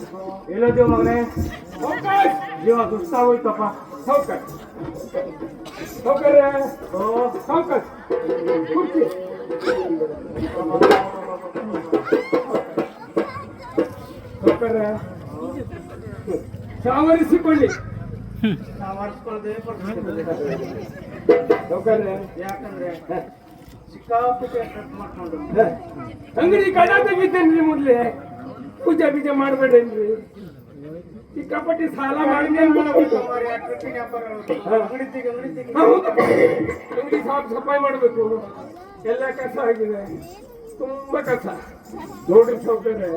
ಶಿಪಾಯ್ ಎಲ್ಲೋದ್ಯೋ ಮಗನೇ ಜೀವ ದುಸ್ತಾಗೋಯ್ತಪ್ಪ ಸೌಕರ್ ಸೌಕರ್ಯ. ಓ ಸೌಕರ್ ಕುರ್ಚಿ. ಸೌಕರ್ಯ. ಸಾವರಿಸಿಕೊಳ್ಳಿ. ಸೌಕರ್ಯ. ಯಾಕಂದ್ರೆ ಸಿಕ್ಕಾಪಟ್ಟೆ ಕಟ್ ಮಾಡ್ಕೊಂಡು. ಅಂಗಡಿ ಕಡ ತೆಗಿತೇನೆ ಮೊದ್ಲೇ ಪೂಜೆ ಬೀಜೆ ಮಾಡಬೇಡೇನ್ರಿ ಸಿಕ್ಕಾಪಟ್ಟಿ ಸಾಲ ಮಾಡಿ ಅಂಗಡಿ ಸಾಫ್ ಸಫಾಯಿ ಮಾಡಬೇಕು. ಎಲ್ಲ ಕಸ ಆಗಿದೆ. ತುಂಬಾ ಕಸ. ನೋಡ್ರಿ ಸೌಕರ್ಯ.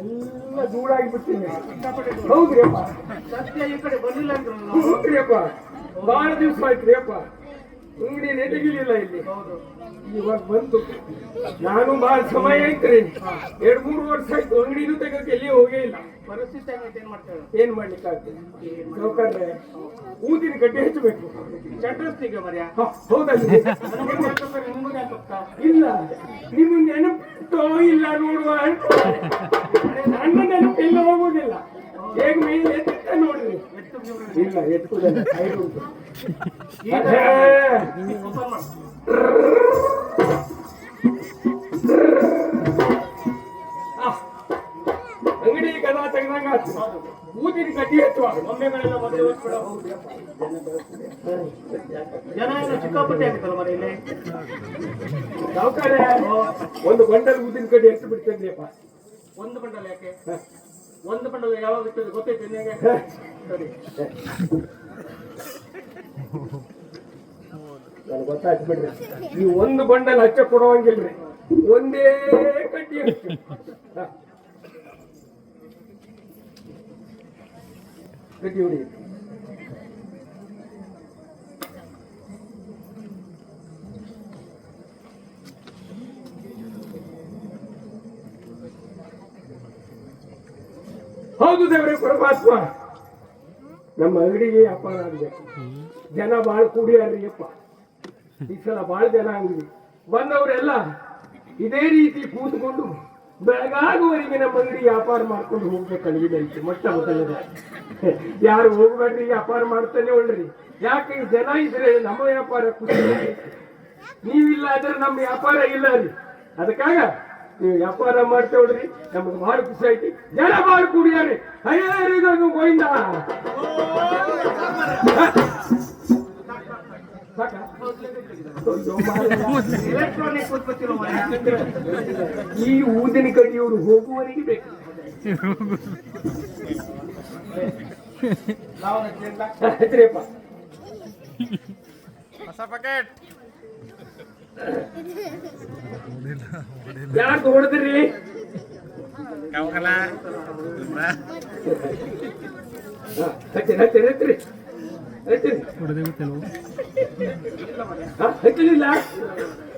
ಎಲ್ಲ ದೂಡಾಗಿ ಬಿಟ್ಟಿದೆ ಹೌದ್ರಿ ಅಪ್ಪ. ಸದ್ಯ ಈ ಕಡೆ ಬಂದಿಲ್ಲ ಅಂದ್ರೆ. ಹೌದ್ರಿ ಅಪ್ಪ. ಬಹಳ ದಿವಸ ರೀ ಅಪ್ಪ. ಇಲ್ಲಿ. ಹೌದು ಇವಾಗ ಬಂತು. ನಾನು ಬಹಳ ಸಮಯ ಐತ್ರಿ ಎರಡ್ ಮೂರು ವರ್ಷ ಆಯ್ತು. ಅಂಗಡಿನೂ ತೆಗಕ್ಕೆ ಎಲ್ಲಿ ಹೋಗೇ ಇಲ್ಲ. ಪರಿಸ್ಥಿತಿ ಹಂಗೈತೆ? ಏನ್ ಮಾಡ್ತಾರೆ ಏನ್ ಮಾಡ್ಲಿಕ್ಕೆ ಆಗ್ತದೆ ಸೌಕರ್ಯ ಊದಿನ ಕಡ್ಡಿ ಹೆಚ್ಚಬೇಕು ಮರ್ಯ? ಯಾಕಪ್ಪ? ಇಲ್ಲ. ನಿಮ್ ನೆನಪು ಇಲ್ಲ ನೋಡುವ ನನ್ನ ನೆನಪು ಎಲ್ಲ ಹೋಗೋದಿಲ್ಲ. ಹೇಗ ಮೇಲೆ ಎತ್ತ ನೋಡ್ರಿ. ಇಲ್ಲ ಎತ್ಕೋದಲ್ಲ ಅಂಗಡಿ ಕದ ತೆಗೆದಂಗ ಊದಿನ ಕಟ್ಟಿ ಹೆಚ್ಚುವ ಒಮ್ಮೆಗಳೆಲ್ಲ ಮೊದಲೇ ಓದ್ಬಿಡ ಜನ ಎಲ್ಲ ಚಿಕ್ಕಾಪಟ್ಟೆ ಆಗುತ್ತಲ್ಲ ಮರ ಇಲ್ಲಿ ಸಾವುಕಾರ ಒಂದು ಬಂಡಲ್ ಊದಿನ ಕಡ್ಡಿ ಎಷ್ಟು ಬಿಡ್ತೇನ್ರಿಪ್ಪ ಒಂದು ಬಂಡಲ್ ಯಾಕೆ? ಒಂದು ಬಂಡಲ್ ಯಾವಾಗ ಗೊತ್ತೈತೆ ನಿಮಗೆ ಸರಿ. ನೀವು ಒಂದು ಬಂಡಲ್ ಹಚ್ಚ ಕೊಡುವಂಗಿಲ್ರಿ. ಒಂದೇ ಕಟ್ಟಿ ಕಟ್ಟಿ ಹೊಡಿ. ಹೌದು ದೇವ್ರಿ, ಪರಮಾತ್ಮ. ನಮ್ಮ ಅಂಗಡಿಗೆ ಅಪಾರ ಆಗ್ಬೇಕು ಜನ ಬಾಳ ಕೂಡಿಯಾರ್ರಿ ಅಪ್ಪ ಈ ಸಲ ಬಾಳ ಜನ ಅಂಗಡಿ ಬಂದವರೆಲ್ಲ ಇದೇ ರೀತಿ ಕೂತ್ಕೊಂಡು ಬೆಳಗಾಗುವವರೆಗೆ ನಮ್ಮ ಅಂಗಡಿ ವ್ಯಾಪಾರ ಮಾಡ್ಕೊಂಡು ಹೋಗ್ಬೇಕು ಐತಿ, ಮೊಟ್ಟ ಮೊದಲನೇ ಯಾರು ಹೋಗ್ಬೇಡ್ರಿ, ವ್ಯಾಪಾರ ಮಾಡ್ತಾನೆ ಒಳ್ಳ್ರಿ ಯಾಕೆ ಜನ ಇದ್ರೆ ನಮ್ಮ ವ್ಯಾಪಾರ ಖುಷಿ ನೀವಿಲ್ಲ ಆದ್ರೆ ನಮ್ಮ ವ್ಯಾಪಾರ ಇಲ್ಲ ರೀ. ಅದಕ್ಕಾಗ ನೀವು ವ್ಯಾಪಾರ ಮಾಡ್ತೇವ್ರಿ ನಮ್ಗೆ ಬಹಳ ಖುಷಿ ಐತಿ ಜನ ಬಾಳ್ ಕೂಡಿಯಾರಿ ಹರಿಯಾರಿಗೂ ಗೋವಿಂದ. ಎಲೆಕ್ಟ್ರಾನಿಕ್ ಉತ್ಪತ್ತಿರೋ ಮರ ಈ ಊದಿನ ಕಡಿಯವರು ಹೋಗುವವರೆಗೆ ಬೇಕು ನಾವು ಹಚ್ಚಿಲ್ಲ ಹೆಸರೇಪ್ಪ ಯಾರು ಹೊಡೆದ್ರಿ ಹಚ್ಚಿರಿ ಹಚ್ಚಿರಿ ಹಚ್ಚಿರಿ ಹಚ್ಚಿರಿ ಹಾ, ಹಚ್ಚಲಿಲ್ಲ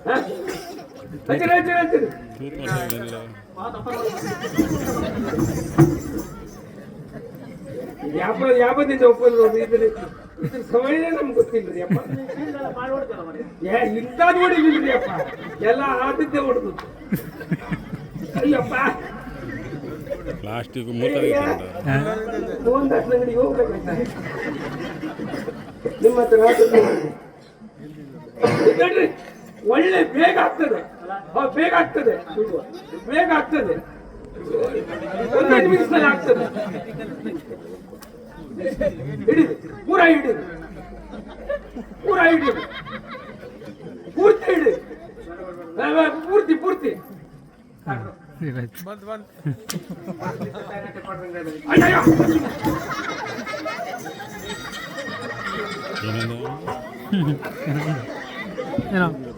ಹಾ? ಹಚ್ಚಿರಿ ಹಚ್ಚಿರಿ ಹಚ್ಚಿರಿ ವ್ಯಾಪಾರ ವ್ಯಾಪಾರದಿಂದ ಒಪ್ಪಂದ ಇದ್ರ ಇದ್ರ ಸಮಯನೇ ನಮ್ಗೆ ಗೊತ್ತಿಲ್ರಿ ಅಪ್ಪ ಏ ಇಂಥದ್ದು ಹೊಡಿಲಿಲ್ರಿ ಅಪ್ಪ ಎಲ್ಲ ಆದದ್ದೇ ಹೊಡೆದು ಅಯ್ಯಪ್ಪ ಪ್ಲಾಸ್ಟಿಕ್ ನಿಮ್ಮ ಒಳ್ಳೆ ಬೇಗ ಆಗ್ತದೆ. ಬೇಗ ಆಗ್ತದೆ. ಬೇಗ ಆಗ್ತದೆ. ಆಗ್ತದೆ. ಹಿಡಿದು ಪೂರ ಹಿಡಿದು. ಪೂರ ಹಿಡಿದು. बंद बंद You know.